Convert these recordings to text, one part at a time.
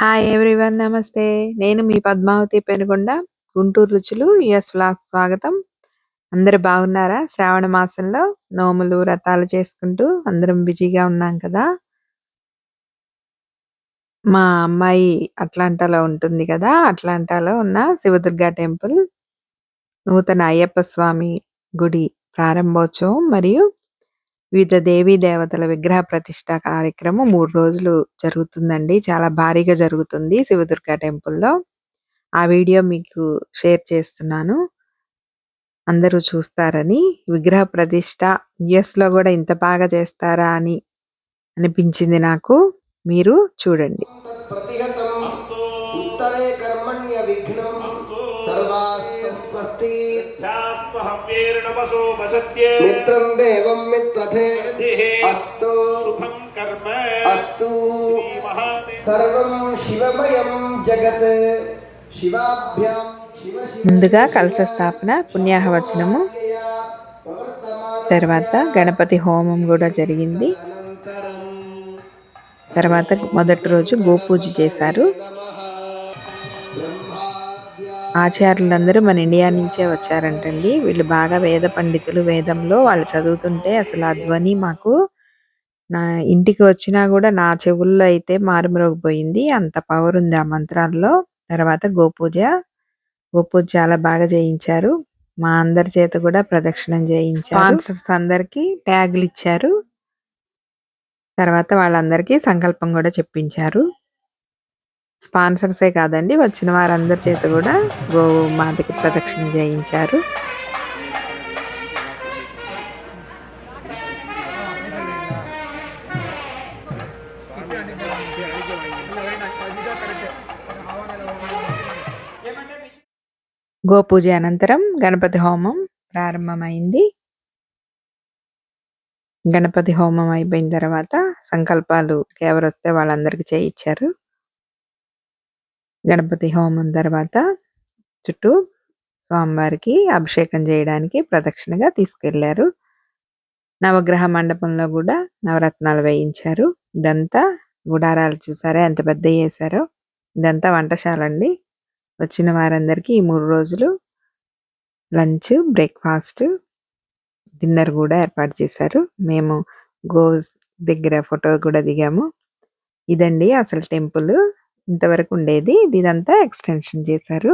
Hi everyone నమస్తే. నేను మీ పద్మావతి పెనుగొండ. గుంటూరు రుచులు యుఎస్ వ్లాగ్ స్వాగతం. అందరు బాగున్నారా? శ్రావణ మాసంలో నోములు, వ్రతాలు చేసుకుంటూ అందరం బిజీగా ఉన్నాం కదా! మా అమ్మాయి అట్లాంటాలో ఉంటుంది కదా! అట్లాంటాలో ఉన్న శివదుర్గ టెంపుల్ నూతన అయ్యప్ప స్వామి గుడి ప్రారంభోత్సవం మరియు వివిధ దేవీ దేవతల విగ్రహ ప్రతిష్ట కార్యక్రమం మూడు రోజులు జరుగుతుందండి. చాలా భారీగా జరుగుతుంది శివదుర్గ టెంపుల్లో. ఆ వీడియో మీకు షేర్ చేస్తున్నాను. అందరూ చూస్తారని. విగ్రహ ప్రతిష్ట యుఎస్లో కూడా ఇంత బాగా చేస్తారా అని అనిపించింది నాకు. మీరు చూడండి. కర్మణ్య విఘ్నం. विघ्नं सर्वास्य स्वस्ति ध्यास्वहव्येर्णवसोपसत्ये मित्रं देवं मित्रथे देहे अस्तु शुभं कर्म अस्तु श्रीमहादेव सर्वं शिवमयं जगत् शिवाभ्यां शिव ముందుగా కలశ స్థాపన, పుణ్యాహవచనము, తర్వాత గణపతి హోమం గూడా జరిగింది. తర్వాత మొదటి రోజు గోపూజ చేశారు. ఆచార్యులందరూ మన ఇండియా నుంచే వచ్చారంటండి. వీళ్ళు బాగా వేద పండితులు. వేదంలో వాళ్ళు చదువుతుంటే అసలు ఆ ధ్వని మాకు నా ఇంటికి వచ్చినా కూడా నా చెవుల్లో అయితే మారుమ్రోగిపోయింది. అంత పవర్ ఉంది ఆ మంత్రాల్లో. తర్వాత గోపూజ. గోపూజ చాలా బాగా చేయించారు. మా అందరి చేత కూడా ప్రదక్షిణం చేయించారు. అందరికీ ట్యాగులు ఇచ్చారు తర్వాత వాళ్ళందరికీ సంకల్పం కూడా చెప్పించారు. స్పాన్సర్సే కాదండి వచ్చిన వారందరి చేత కూడా గోమాతకి ప్రదక్షిణ చేయించారు. గోపూజ అనంతరం గణపతి హోమం ప్రారంభమైంది. గణపతి హోమం అయిపోయిన తర్వాత సంకల్పాలు ఎవరొస్తే వాళ్ళందరికీ చేయించారు గణపతి హోమం తర్వాత చుట్టూ స్వామివారికి అభిషేకం చేయడానికి ప్రదక్షిణగా తీసుకెళ్ళారు. నవగ్రహ మండపంలో కూడా నవరత్నాలు వేయించారు. ఇదంతా గుడారాలు చూసారా ఎంత పెద్ద చేశారో. ఇదంతా వంటశాల అండి. వచ్చిన వారందరికీ ఈ మూడు రోజులు లంచ్, బ్రేక్‌ఫాస్ట్, డిన్నర్ కూడా ఏర్పాటు చేశారు. మేము గోస్ దగ్గర ఫోటో కూడా దిగాము. ఇదండి అసలు టెంపుల్. ఇంతవరకు ఉండేది. ఇదంతా ఎక్స్‌టెన్షన్ చేశారు.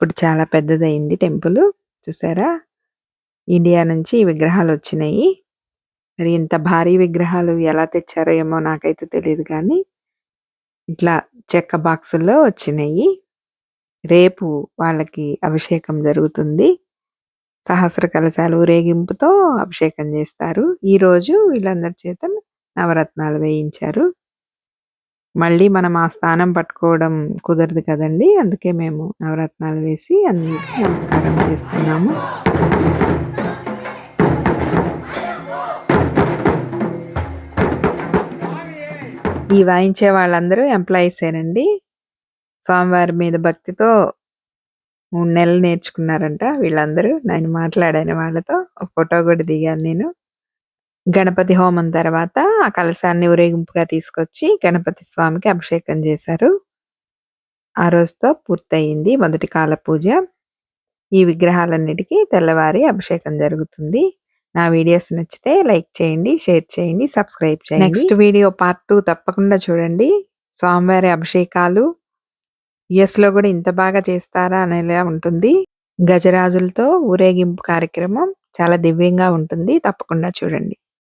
ఇప్పుడు చాలా పెద్దదైంది టెంపుల్. చూసారా? ఇండియా నుంచి విగ్రహాలు వచ్చినాయి. మరి ఇంత భారీ విగ్రహాలు ఎలా తెచ్చారో ఏమో నాకైతే తెలియదు కానీ ఇట్లా చెక్క బాక్సుల్లో వచ్చినాయి. రేపు వాళ్ళకి అభిషేకం జరుగుతుంది. సహస్ర కలశాలు ఊరేగింపుతో అభిషేకం చేస్తారు. ఈరోజు వీళ్ళందరి చేత నవరత్నాలు వేయించారు. మళ్ళీ మనం ఆ స్థానం పట్టుకోవడం కుదరదు కదండి అందుకే మేము నవరత్నాలు వేసి అన్నిటికీ నమస్కారం చేసుకున్నాము. ఈ వాయించే వాళ్ళందరూ ఎంప్లాయీసేనండి. స్వామివారి మీద భక్తితో మూడు నెలలు నేర్చుకున్నారంట వీళ్ళందరూ. నేను మాట్లాడాను వాళ్ళతో. ఒక ఫోటో కూడా దిగాను నేను. గణపతి హోమం తర్వాత ఆ కలశాన్ని ఊరేగింపుగా తీసుకొచ్చి గణపతి స్వామికి అభిషేకం చేశారు. ఆ రోజుతో పూర్తయింది మొదటి కాల పూజ. ఈ విగ్రహాలన్నిటికీ తెల్లవారి అభిషేకం జరుగుతుంది. నా వీడియోస్ నచ్చితే లైక్ చేయండి, షేర్ చేయండి, సబ్స్క్రైబ్ చేయండి. నెక్స్ట్ వీడియో పార్ట్ టూ తప్పకుండా చూడండి. స్వామివారి అభిషేకాలు యూఎస్‌లో కూడా ఇంత బాగా చేస్తారా అనేలా ఉంటుంది. గజరాజులతో ఊరేగింపు కార్యక్రమం చాలా దివ్యంగా ఉంటుంది. తప్పకుండా చూడండి.